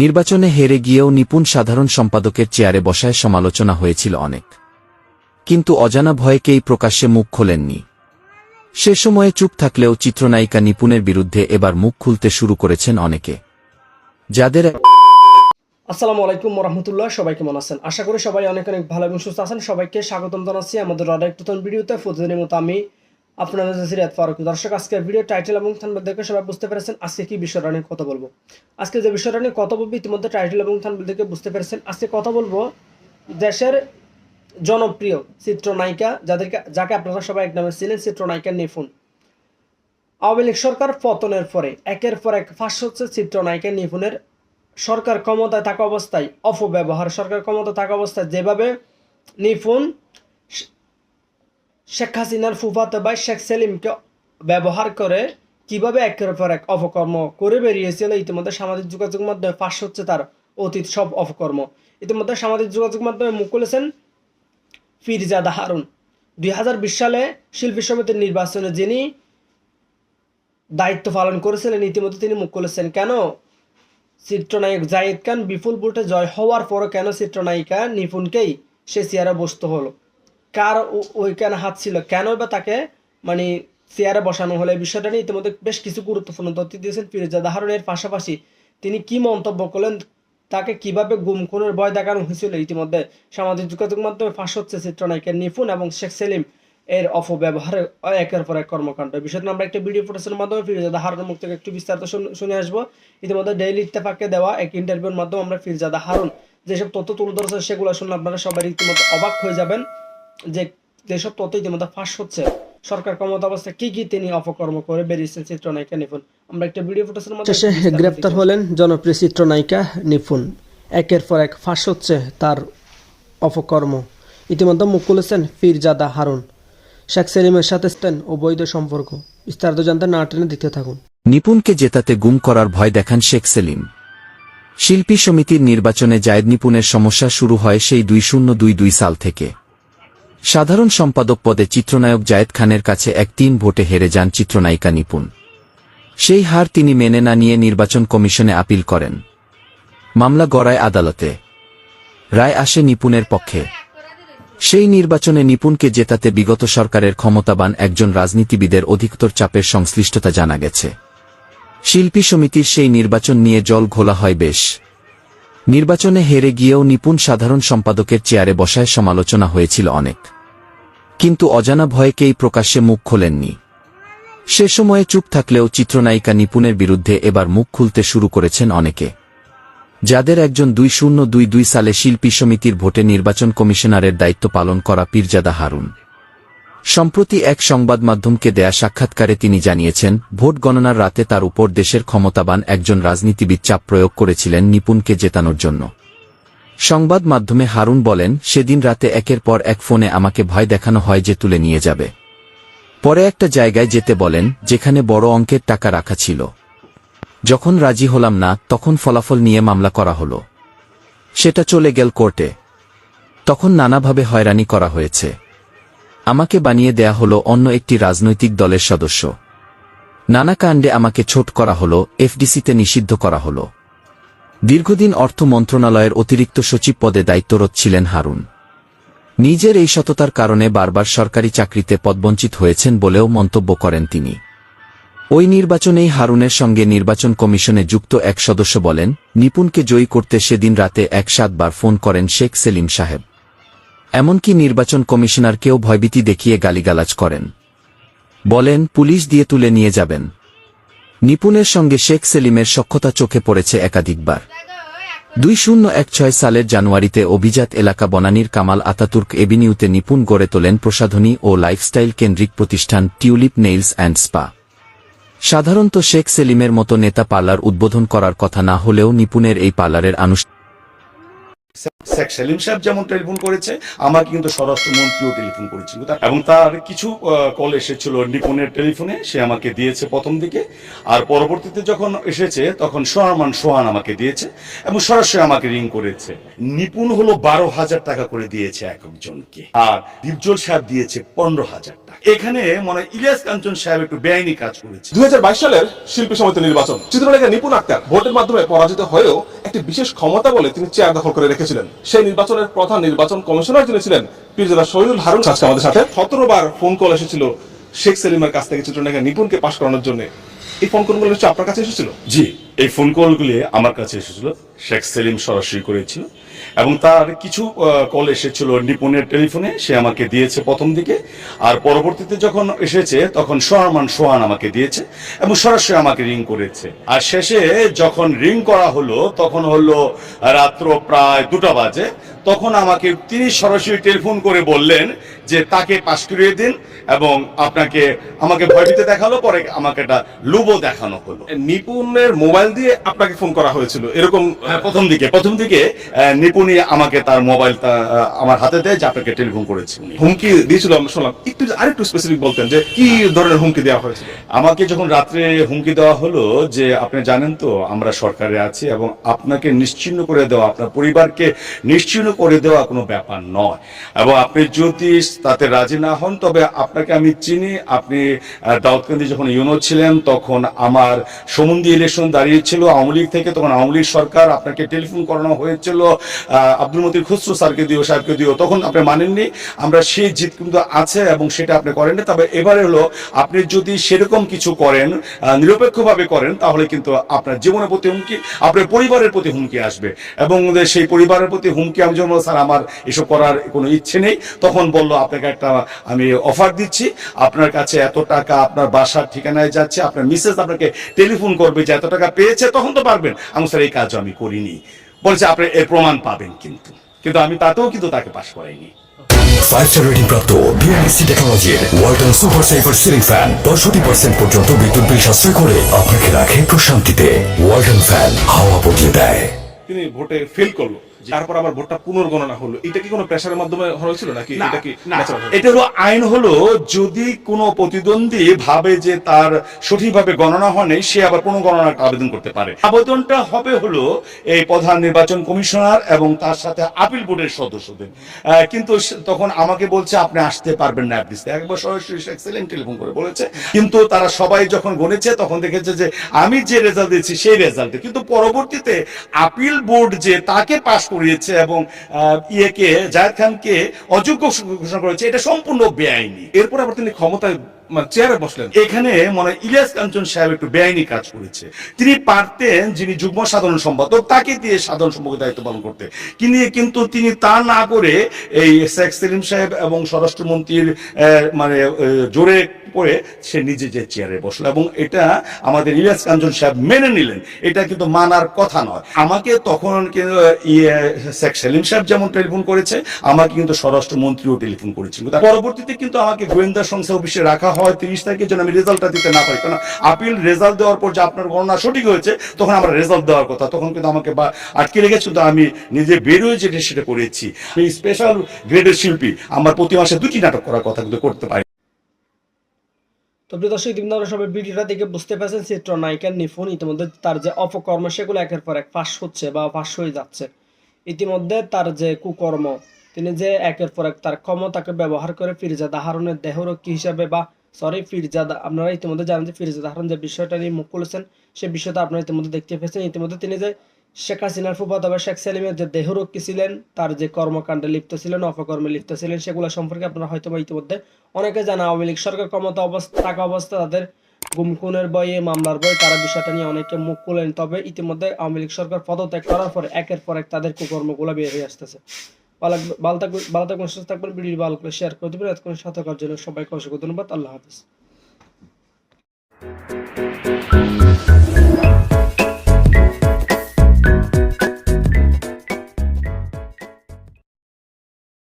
নির্বাচনে হেরে গিয়েও নিপুণ সাধারণ সম্পাদকের চেয়ারে বসায় সমালোচনা হয়েছিল অনেক। কিন্তু অজানা ভয়ে কেই প্রকাশ্যে মুখ খোলেননি। সে সময়ে চুপ থাকলেও চিত্রনায়িকা নিপুণের বিরুদ্ধে এবার মুখ খুলতে শুরু করেছেন অনেকে। যাদের আসসালামু আলাইকুম রহমতুল্লাহ সবাই কেমন আছেন? আশা করি সবাই অনেক অনেক ভালো এবং সুস্থ আছেন। সবাইকে স্বাগতম জানাচ্ছি আমাদের আরেক নতুন ভিডিওতে। প্রতিদিনের মতো আমি আপনার সিরাত ফারুক। দর্শক আজকে ভিডিও টাইটেল এবং থানবাদ দেখে সবাই বুঝতে পেরেছেন আজকে কি বিষয়টা নিয়ে কথা বলব। আজকে যে বিষয়টা নিয়ে কথা বলব, ইতিমধ্যে টাইটেল এবং থানবাদ দেখে বুঝতে পেরেছেন। আজকে কথা বলব দেশের জনপ্রিয় চিত্রনায়িকা, যাদেরকে, যাকে আপনারা সবাই এক নামে ছিলেন চিত্রনায়িকা নিপুণ আওয়ামী লীগ সরকার পতনের পরে, একের পর এক ফাঁস হচ্ছে চিত্রনায়িকা নিপুণের সরকার ক্ষমতায় থাকা অবস্থায় অপব্যবহার, সরকার ক্ষমতা থাকা অবস্থায় যেভাবে নিপুণ শেখ হাসিনার ফুফাতো ভাই শেখ সেলিমকে ব্যবহার করে কীভাবে একের পর এক অপকর্ম করে বেরিয়েছিল, ইতিমধ্যে সামাজিক যোগাযোগ মাধ্যমে ফাঁস হচ্ছে তার অতীত সব অপকর্ম। ইতিমধ্যে সামাজিক যোগাযোগ মাধ্যমে মুখ খুলেছেন ফিরজাদা হারুন। দুই হাজার বিশ সালে শিল্পী সমিতির নির্বাচনে যিনি দায়িত্ব পালন করেছিলেন, ইতিমধ্যে তিনি মুখ খুলেছেন। কেন? চিত্রনায়ক জায়েদ খান বিপুল ভোটে জয় হওয়ার পরও কেন চিত্রনায়িকা নিপুণকেই সে চেয়ারে বসতে হলো? কার ওইখানে হাত ছিল? কেন বা তাকে মানে চেয়ারে বসানো হলো? এই বিষয়টা নিয়ে ইতিমধ্যে বেশ কিছু গুরুত্বপূর্ণ তথ্য দিয়েছেন ফিরোজা হারুনের পাশাপাশি। তিনি কি মন্তব্য করলেন? তাকে কীভাবে গুম, খুনের ভয় দেখানো হয়েছিল? ইতিমধ্যে সামাজিক যোগাযোগ মাধ্যমে ফাঁস হচ্ছে চিত্রনায়িকা নিপুণ এবং শেখ সেলিম এর অপব্যবহারে একের পর এক কর্মকাণ্ড। বিষয়টা আমরা একটা ভিডিও ফুটেজের মাধ্যমে ফিরজাদা হারুনের মুখ থেকে একটু বিস্তারিত শুন- আসব। ইতিমধ্যে ডেইলি ইত্তেফাককে দেওয়া এক ইন্টারভিউর মাধ্যমে আমরা ফিরজাদা হারুন যেসব তথ্য তুলে ধরেছে সেগুলো শুনলে আপনারা সবাই ইতিমধ্যে অবাক হয়ে যাবেন। যে যেসব তথ্য ইতিমধ্যে ফাঁস হচ্ছে সরকার ক্ষমতা অবস্থায় কি কি তিনি অপকর্ম করে বেরিয়েছেন চিত্রনায়িকা নিপুণ। আমরা একটা ভিডিও ফুটেজের মাধ্যমে শেষে গ্রেপ্তার হলেন জনপ্রিয় চিত্রনায়িকা নিপুণ। একের পর এক ফাঁস হচ্ছে তার অপকর্ম। ইতিমধ্যে মুখ খুলেছেন ফিরজাদা হারুন। শেখ সেলিমের সাথে ছিলেন অবৈধ সম্পর্ক। বিস্তারিত জানতে না টেনে দিতে থাকুন। নিপুণকে জেতাতে গুম করার ভয় দেখান শেখ সেলিম। শিল্পী সমিতির নির্বাচনে জায়েদ নিপুণের সমস্যা শুরু হয় সেই দুই শূন্য দুই দুই সাল থেকে। সাধারণ সম্পাদক পদে চিত্রনায়ক জায়েদ খানের কাছে এক তিন ভোটে হেরে যান চিত্রনায়িকা নিপুণ। সেই হার তিনি মেনে না নিয়ে নির্বাচন কমিশনে আপিল করেন। মামলা গড়ায় আদালতে। রায় আসে নিপুণের পক্ষে। সেই নির্বাচনে নিপুণকে জেতাতে বিগত সরকারের ক্ষমতাবান একজন রাজনীতিবিদের অধিকতর চাপের সংশ্লিষ্টতা জানা গেছে। শিল্পী সমিতির সেই নির্বাচন নিয়ে জল ঘোলা হয় বেশ। নির্বাচনে হেরে গিয়েও নিপুণ সাধারণ সম্পাদকের চেয়ারে বসায় সমালোচনা হয়েছিল অনেক। কিন্তু অজানা ভয়কেই প্রকাশ্যে মুখ খোলেননি। সে সময়ে চুপ থাকলেও চিত্রনায়িকা নিপুণের বিরুদ্ধে এবার মুখ খুলতে শুরু করেছেন অনেকে। যাদের একজন দুই শূন্য দুই দুই সালে শিল্পী সমিতির ভোটে নির্বাচন কমিশনারের দায়িত্ব পালন করা পীরজাদা হারুন। সম্প্রতি এক সংবাদ মাধ্যমকে দেয়া সাক্ষাৎকারে তিনি জানিয়েছেন, ভোট গণনার রাতে তার উপর দেশের ক্ষমতাবান একজন রাজনীতিবিদ চাপ প্রয়োগ করেছিলেন নিপুণকে জেতানোর জন্য। সংবাদ মাধ্যমে হারুন বলেন, সেদিন রাতে একের পর এক ফোনে আমাকে ভয় দেখানো হয় যে তুলে নিয়ে যাবে। পরে একটা জায়গায় যেতে বলেন, যেখানে বড় অঙ্কের টাকা রাখা ছিল। যখন রাজি হলাম না, তখন ফলাফল নিয়ে মামলা করা হলো। সেটা চলে গেল কোর্টে। তখন নানাভাবে হয়রানি করা হয়েছে। আমাকে বানিয়ে দেয়া হলো অন্য একটি রাজনৈতিক দলের সদস্য। নানা কাণ্ডে আমাকে ছোট করা হলো, এফডিসিতে নিষিদ্ধ করা হলো। দীর্ঘদিন অর্থ মন্ত্রণালয়ের অতিরিক্ত সচিব পদে দায়িত্বরত ছিলেন হারুন। নিজের এই সততার কারণে বারবার সরকারি চাকরিতে পদবঞ্চিত হয়েছেন বলেও মন্তব্য করেন তিনি। ওই নির্বাচনেই হারুনের সঙ্গে নির্বাচন কমিশনে যুক্ত এক সদস্য বলেন, নিপুণকে জয়ী করতে সেদিন রাতে এক সাতবার ফোন করেন শেখ সেলিম সাহেব। এমনকি নির্বাচন কমিশনারকেও ভয়ভীতি দেখিয়ে গালিগালাজ করেন। বলেন, পুলিশ দিয়ে তুলে নিয়ে যাবেন। নিপুণের সঙ্গে শেখ সেলিমের সক্ষতা চোখে পড়েছে একাধিকবার। দুই শূন্য এক ছয় সালের জানুয়ারিতে অভিজাত এলাকা বনানীর কামাল আতাতুর্ক এভিনিউতে নিপুণ গড়ে তোলেন প্রসাধনী ও লাইফস্টাইল কেন্দ্রিক প্রতিষ্ঠান টিউলিপ নেইলস অ্যান্ড স্পা। সাধারণত শেখ সেলিমের মতো নেতা পার্লার উদ্বোধন করার কথা না হলেও নিপুণের এই পার্লারের আনুষ্ঠানিক শেখ সেলিম সাহেব যেমন টেলিফোন করেছে আমাকে কিন্তু স্বরাষ্ট্রমন্ত্রীও টেলিফোন করেছিল। এবং তার কিছু কল এসেছিল নিপুণের টেলিফোনে, সে আমাকে দিয়েছে প্রথম দিকে। আর পরবর্তীতে যখন এসেছে, তখন সোহারমান সোহান আমাকে দিয়েছে এবং সরাসরি আমাকে রিং করেছে। নিপুণ হলো বারো হাজার টাকা করে দিয়েছে এক একজনকে। আর দীপজল সাহেব দিয়েছে পনেরো হাজার টাকা। এখানে মনে হয় ইলিয়াস কাঞ্চন সাহেব একটু বেআইনি কাজ করেছে। দুই হাজার বাইশ সালের শিল্পী সমিতি নির্বাচন। চিত্রলেখা নিপুণ আক্তার ভোটের মাধ্যমে পরাজিত হয়েও একটি বিশেষ ক্ষমতা বলে তিনি চেয়ার দখল করে রেখেছিলেন। সেই নির্বাচনের প্রধান নির্বাচন কমিশনার যিনি ছিলেন, পীরজাদা শহীদুল হারুন আজকে আমাদের সাথে সতেরো বার ফোন কল এসেছিল শেখ সেলিমের কাছ থেকে চিত্রনায়িকা নিপুণকে পাশ করানোর জন্য। এই ফোন কলগুলো নিশ্চয়ই আপনার কাছে এসেছিল? জি, এই ফোন কলগুলি আমার কাছে এসেছিল। শেখ সেলিম সরাসরি করেছিল। এবং তার কিছু কল এসেছিল নিপুণের টেলিফোনে সে আমাকে দিয়েছে প্রথম দিকে। আর পরবর্তীতে যখন এসেছে তখন সোহারমান সোহান আমাকে দিয়েছে এবং সরাসরি আমাকে রিং করেছে। আর শেষে যখন রিং করা হলো তখন হলো রাত্র প্রায় দুটা বাজে। তখন আমাকে তিনি সরাসরি টেলিফোন করে বললেন যে তাকে পাশ করিয়ে দিন এবং আপনাকে আমাকে ভয়ভীতি দেখাল পরে আমাকে একটা লুবো দেখানো হলো। নিপুণের মোবাইল দিয়ে আপনাকে ফোন করা হয়েছিল এরকম হ্যাঁ, প্রথম দিকে প্রথম দিকে আহ, নিপুণী আমাকে তার মোবাইলটা আমার হাতে দেয় যে আপনাকে টেলিফোন করেছে। হুমকি দিয়েছিল আমরা শুনলাম। একটু আরেকটু স্পেসিফিক বলতেন যে কি ধরনের হুমকি দেওয়া হয়েছে? আমাকে যখন রাত্রে হুমকি দেওয়া হলো যে আপনি জানেন তো আমরা সরকারে আছি এবং আপনাকে নিশ্চিন্ন করে দেওয়া আপনার পরিবারকে নিশ্চিন্ন করে দেওয়া কোনো ব্যাপার নয়। এবং আপনি যদি তাতে রাজি না হন তবে আপনাকে আমি চিনি। আপনি দাউদকান্দি যখন ইউনো ছিলেন তখন আমার সমুন্দি ইলেকশন দাঁড়িয়েছিল। আওয়ামী লীগ থেকে তখন আওয়ামী লীগ সরকার আপনাকে টেলিফোন করানো হয়েছিল। আব্দুল মতির খুসরু স্যারকে দিও, সাহেবকে দিও, তখন আপনি মানেননি। আমরা সেই জিত কিন্তু আছে এবং সেটা আপনি করেননি তবে এবারে হলো, আপনি যদি সেরকম কিছু করেন নিরপেক্ষভাবে করেন, তাহলে কিন্তু আপনার জীবনের প্রতি হুমকি, আপনার পরিবারের প্রতি হুমকি আসবে। এবং সেই পরিবারের প্রতি হুমকি, আমি যেমন স্যার, আমার এসব করার কোনো ইচ্ছে নেই, তখন বলল, আপনাকে একটা, আমি অফার দিচ্ছি। আপনার কাছে এত টাকা আপনার বাসার ঠিকানায় যাচ্ছে। আপনার মিসেস আপনাকে টেলিফোন করবে যে এত টাকা পেয়েছে, তখন তো পারবেন। আমি স্যার, এই কাজ আমি করিনি। বলছে আপনি এর প্রমাণ পাবেন কিন্তু। কিন্তু আমি তাতেও কিন্তু তাকে পাশ করাইনি। ফাইভ স্টার রেটিং প্রাপ্ত টেকনোলজির Walton super saver ceiling fan পঁয়ষট্টি পার্সেন্ট পর্যন্ত বিদ্যুৎ বিল সাশ্রয় করে আপনাকে রাখে প্রশান্তিতে। ওয়ালটন ফ্যান হাওয়া বদলে দেয়। তিনি ভোটে ফেল করল। তারপর আবার ভোটটা পুনর্গণনা হলো। এটা কি কোনো প্রেশারের মাধ্যমে হয়েছিল নাকি এটা কি? এটা হলো আইন হলো যদি কোনো প্রতিদ্বন্দ্বী ভাবে যে তার সঠিকভাবে গণনা হয়নি সে আবার কোনো গণনার আবেদন করতে পারে। আবেদনটা হবে হলো এই প্রধান নির্বাচন কমিশনার এবং তার সাথে আপিল বোর্ডের সদস্যদের। কিন্তু তখন আমাকে বলছে আপনি আসতে পারবেন না অ্যাটলিস্ট একবার সরাসরি এক্সেলেন্ট টেলিফোন করে বলেছে। কিন্তু তারা সবাই যখন গণেছে তখন দেখেছে যে আমি যে রেজাল্ট দিয়েছি সেই রেজাল্টে কিন্তু পরবর্তীতে আপিল বোর্ড যে তাকে পাশ করিয়েছে এবং ইয়েকে, জায়েদ খানকে অযোগ্য ঘোষণা করেছে। এটা সম্পূর্ণ বেআইনি। এরপর আবার তিনি ক্ষমতায় চেয়ারে বসলেন। এখানে মনে ইলিয়াস কাঞ্চন সাহেব একটু বেআইনি কাজ করেছে। তিনি পারতেন যিনি যুগ্ম সাধারণ সম্পাদক, তাকে দিয়ে সাধারণ দায়িত্ব পালন করতে। কিন্তু কিন্তু তিনি তা না করে এই শেখ সেলিম সাহেব এবং স্বরাষ্ট্রমন্ত্রীর মানে জোরে পড়ে সে নিজে যে চেয়ারে বসল এবং এটা আমাদের ইলিয়াস কাঞ্চন সাহেব মেনে নিলেন। এটা কিন্তু মানার কথা নয়। আমাকে তখন শেখ সেলিম সাহেব যেমন টেলিফোন করেছে, আমাকে কিন্তু স্বরাষ্ট্রমন্ত্রীও টেলিফোন করেছিল পরবর্তীতে কিন্তু আমাকে গোয়েন্দা সংস্থা অফিসে রাখা হয় তিরিশ তারিখের জন্য আমি রেজাল্টটা দিতে না পারি। কারণ আপিল রেজাল্ট দেওয়ার পর যে আপনার গণনা সঠিক হয়েছে, তখন আমার রেজাল্ট দেওয়ার কথা। তখন কিন্তু আমাকে বা আটকে রেখেছে, কিন্তু আমি নিজে বেরোয় যেটা সেটা করেছি। এই স্পেশাল গ্রেডের শিল্পী, আমার প্রতি মাসে দুটি নাটক করার কথা কিন্তু করতে পারি। তো প্রিয় দর্শক, ইতিমধ্যে আমরা সবাই ভিডিওটা দেখে বুঝতে পারছেন চিত্রনায়িকার নিপুণ ইতিমধ্যে তার যে অপকর্ম, সেগুলো একের পর এক ফাঁস হচ্ছে বা ফাঁস হয়ে যাচ্ছে। ইতিমধ্যে তার যে কুকর্ম, তিনি যে একের পর এক তার ক্ষমতাকে ব্যবহার করে ফিরজাদা হারুনের দেহরক্ষী হিসাবে বা সরি ফিরজাদা আপনারা ইতিমধ্যে জানেন যে ফিরজাদা হারুন যে বিষয়টা নিয়ে মুখ খুলেছেন সেই বিষয়টা আপনারা ইতিমধ্যে দেখতে পেয়েছেন। ইতিমধ্যে তিনি যে শেখ হাসিনার ফুফাত বা শেখ সেলিমের যে দেহরক্ষী ছিলেন, তার যে কর্মকাণ্ডে লিপ্ত ছিলেন, অপকর্মে লিপ্ত ছিলেন, সেগুলো সম্পর্কে আপনারা হয়তো বা ইতিমধ্যে অনেকে জানা আওয়ামী লীগ সরকার ক্ষমতা অবস্থা, থাকা অবস্থা, তাদের গুমখুনের বয়ে, মামলার বয়ে, তারা বিষয়টা নিয়ে অনেকে মুখ খুলেন। তবে ইতিমধ্যে আওয়ামী লীগ সরকার পদত্যাগ করার পরে, একের পর এক তাদের কুকর্মগুলো বের হয়ে আসতেছে। থাকবে- ভালো থাকবেন ভালো থাকবেন, সুস্থ থাকবেন ভিডিও ভালো করে শেয়ার করে দেবেন। এতক্ষণ সাথে থাকার জন্য সবাইকে অসংখ্য ধন্যবাদ। আল্লাহ হাফিজ।